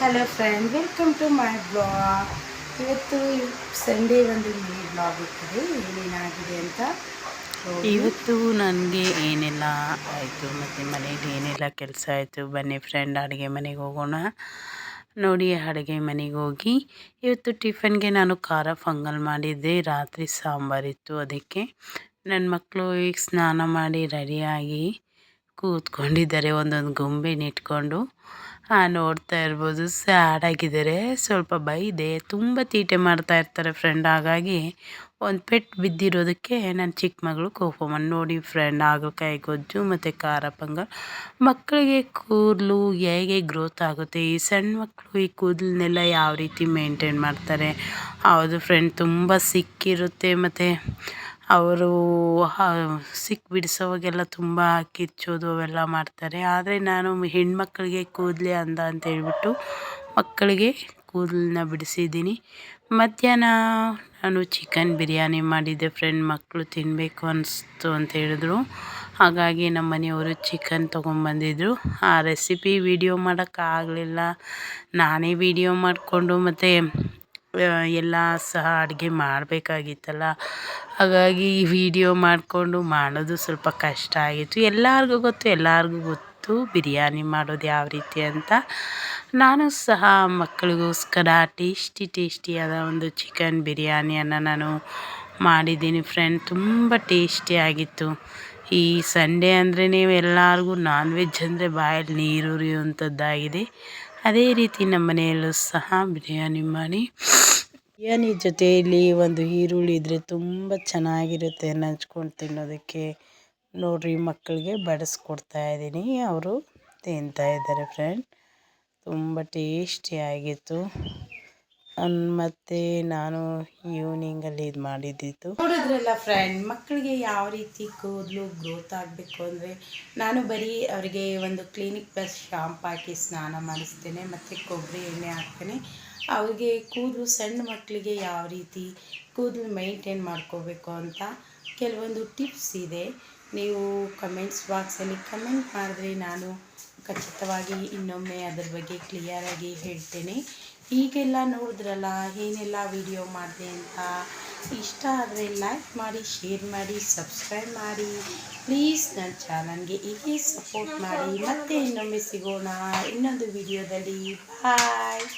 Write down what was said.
Hello friend welcome to my blog ಇವತ್ತು Sunday ಒಂದು blog ಇರ್ತದೆ ಏನೇನಾಗಿದೆ ಅಂತ ಇವತ್ತು ನನಗೆ ಏನೆಲ್ಲ ಆಯಿತು ಮತ್ತು ಮನೇಲಿ ಏನೆಲ್ಲ ಕೆಲಸ ಆಯಿತು? ಬನ್ನಿ ಫ್ರೆಂಡ್ ಅಡುಗೆ ಮನೆಗೆ ಹೋಗೋಣ. ನೋಡಿ, ಅಡುಗೆ ಮನೆಗೆ ಹೋಗಿ ಇವತ್ತು ಟಿಫನ್ಗೆ ನಾನು ಖಾರ ಫಂಗಲ್ ಮಾಡಿದ್ದೆ. ರಾತ್ರಿ ಸಾಂಬಾರಿತ್ತು ಅದಕ್ಕೆ. ನನ್ನ ಮಕ್ಕಳು ಈಗ ಸ್ನಾನ ಮಾಡಿ ರೆಡಿಯಾಗಿ ಕೂತ್ಕೊಂಡಿದ್ದಾರೆ, ಒಂದೊಂದು ಗೊಂಬೆ ಇಟ್ಕೊಂಡು. ಆ ನೋಡ್ತಾ ಇರ್ಬೋದು. ಸ್ಯಾಡ್ ಆಗಿದ್ದಾರೆ. ಸ್ವಲ್ಪ ಬೈದೆ ತುಂಬ ತೀಟೆ ಮಾಡ್ತಾ ಇರ್ತಾರೆ ಫ್ರೆಂಡ್ ಹಾಗಾಗಿ ಒಂದು ಪೆಟ್ಟು ಬಿದ್ದಿರೋದಕ್ಕೆ ನನ್ನ ಚಿಕ್ಕ ಮಗಳು ಕೋಪಮ್ಮ ನೋಡಿ ಫ್ರೆಂಡ್ ಹಾಗಲಕಾಯಿ ಗೊಜ್ಜು ಮತ್ತು ಖಾರ ಪಂಗ. ಮಕ್ಕಳಿಗೆ ಕೂದಲು ಹೇಗೆ ಗ್ರೋತ್ ಆಗುತ್ತೆ? ಈ ಸಣ್ಣ ಮಕ್ಕಳು ಈ ಕೂದಲನ್ನೆಲ್ಲ ಯಾವ ರೀತಿ ಮೇಂಟೈನ್ ಮಾಡ್ತಾರೆ? ಹೌದು ಫ್ರೆಂಡ್ ತುಂಬ ಸಿಕ್ಕಿರುತ್ತೆ ಮತ್ತು ಅವರು ಸಿಕ್ ಬಿಡಿಸೋವಾಗೆಲ್ಲ ತುಂಬ ಕಿಚ್ಚೋದು ಅವೆಲ್ಲ ಮಾಡ್ತಾರೆ. ಆದರೆ ನಾನು ಹೆಣ್ಮಕ್ಳಿಗೆ ಕೂದಲೇ ಅಂದ ಅಂತ ಹೇಳ್ಬಿಟ್ಟು ಮಕ್ಕಳಿಗೆ ಕೂದಲನ್ನ ಬಿಡಿಸಿದ್ದೀನಿ. ಮಧ್ಯಾಹ್ನ ನಾನು ಚಿಕನ್ ಬಿರಿಯಾನಿ ಮಾಡಿದ್ದೆ. ಫ್ರೆಂಡ್ ಮಕ್ಕಳು ತಿನ್ನಬೇಕು ಅನಿಸ್ತು ಅಂತ ಹೇಳಿದ್ರು. ಹಾಗಾಗಿ ನಮ್ಮ ಮನೆಯವರು ಚಿಕನ್ ತೊಗೊಂಬಂದಿದ್ರು ಆ ರೆಸಿಪಿ ವಿಡಿಯೋ ಮಾಡೋಕ್ಕಾಗಲಿಲ್ಲ. ನಾನೇ ವಿಡಿಯೋ ಮಾಡಿಕೊಂಡು ಮತ್ತು ಎಲ್ಲ ಸಹ ಅಡುಗೆ ಮಾಡಬೇಕಾಗಿತ್ತಲ್ಲ. ಹಾಗಾಗಿ ಈ ವಿಡಿಯೋ ಮಾಡಿಕೊಂಡು ಮಾಡೋದು ಸ್ವಲ್ಪ ಕಷ್ಟ ಆಗಿತ್ತು. ಎಲ್ಲರಿಗೂ ಗೊತ್ತು ಎಲ್ಲರಿಗೂ ಗೊತ್ತು ಬಿರಿಯಾನಿ ಮಾಡೋದು ಯಾವ ರೀತಿ ಅಂತ. ನಾನು ಸಹ ಮಕ್ಕಳಿಗೋಸ್ಕರ ಟೇಸ್ಟಿ ಟೇಸ್ಟಿಯಾದ ಒಂದು ಚಿಕನ್ ಬಿರಿಯಾನಿಯನ್ನು ನಾನು ಮಾಡಿದ್ದೀನಿ ಫ್ರೆಂಡ್ ತುಂಬ ಟೇಸ್ಟಿಯಾಗಿತ್ತು ಈ ಸಂಡೇ ನೀವು ಎಲ್ಲರಿಗೂ ನಾನ್ ವೆಜ್ ಅಂದರೆ ಬಾಯಲ್ಲಿ ನೀರು ಉರಿಯುವಂಥದ್ದಾಗಿದೆ. ಅದೇ ರೀತಿ ನಮ್ಮ ಮನೆಯಲ್ಲೂ ಸಹ ಬಿರಿಯಾನಿ ಮಾಡಿ ಬಿರಿಯಾನಿ ಜೊತೆಯಲ್ಲಿ ಒಂದು ಈರುಳ್ಳಿ ಇದ್ದರೆ ತುಂಬ ಚೆನ್ನಾಗಿರುತ್ತೆ ನಂಚ್ಕೊಂಡು ತಿನ್ನೋದಕ್ಕೆ. ನೋಡಿರಿ, ಮಕ್ಕಳಿಗೆ ಬಡಿಸ್ಕೊಡ್ತಾ ಇದ್ದೀನಿ. ಅವರು ತಿಂತಾ ಇದ್ದಾರೆ ಫ್ರೆಂಡ್ ತುಂಬ ಟೇಸ್ಟಿಯಾಗಿತ್ತು ಮತ್ತು ನಾನು ಈವ್ನಿಂಗಲ್ಲಿ ಇದು ಮಾಡಿದ್ದಿತ್ತು ನೋಡಿದ್ರಲ್ಲ ಫ್ರೆಂಡ್ ಮಕ್ಕಳಿಗೆ ಯಾವ ರೀತಿ ಕೂದಲು ಗ್ರೋತ್ ಆಗಬೇಕು ಅಂದರೆ ನಾನು ಬರೀ ಅವರಿಗೆ ಒಂದು ಕ್ಲಿನಿಕ್ ಪ್ಲಸ್ ಶಾಂಪ್ ಹಾಕಿ ಸ್ನಾನ ಮಾಡಿಸ್ತೇನೆ, ಮತ್ತು ಕೊಬ್ಬರಿ ಎಣ್ಣೆ ಹಾಕ್ತೇನೆ. ಅವ್ರಿಗೆ ಕೂದಲು ಸಣ್ಣ ಮಕ್ಕಳಿಗೆ ಯಾವ ರೀತಿ ಕೂದಲು ಮೈಂಟೈನ್ ಮಾಡ್ಕೋಬೇಕು ಅಂತ ಕೆಲವೊಂದು ಟಿಪ್ಸ್ ಇದೆ. ನೀವು ಕಮೆಂಟ್ಸ್ ಬಾಕ್ಸಲ್ಲಿ ಕಮೆಂಟ್ ಮಾಡಿದ್ರೆ ನಾನು ಖಚಿತವಾಗಿ ಇನ್ನೊಮ್ಮೆ ಅದರ ಬಗ್ಗೆ ಕ್ಲಿಯರಾಗಿ ಹೇಳ್ತೇನೆ. ಈಗೆಲ್ಲ ನೋಡಿದ್ರಲ್ಲ, ಏನೆಲ್ಲ ವಿಡಿಯೋ ಮಾಡಿದೆ ಅಂತ ಇಷ್ಟ ಆದರೆ ಲೈಕ್ ಮಾಡಿ ಶೇರ್ ಮಾಡಿ ಸಬ್ಸ್ಕ್ರೈಬ್ ಮಾಡಿ. ಪ್ಲೀಸ್ ನನ್ನ ಚಾನಲ್ಗೆ ಹೀಗೆ ಸಪೋರ್ಟ್ ಮಾಡಿ. ಮತ್ತೆ ಇನ್ನೊಮ್ಮೆ ಸಿಗೋಣ ಇನ್ನೊಂದು ವಿಡಿಯೋದಲ್ಲಿ ಬಾಯ್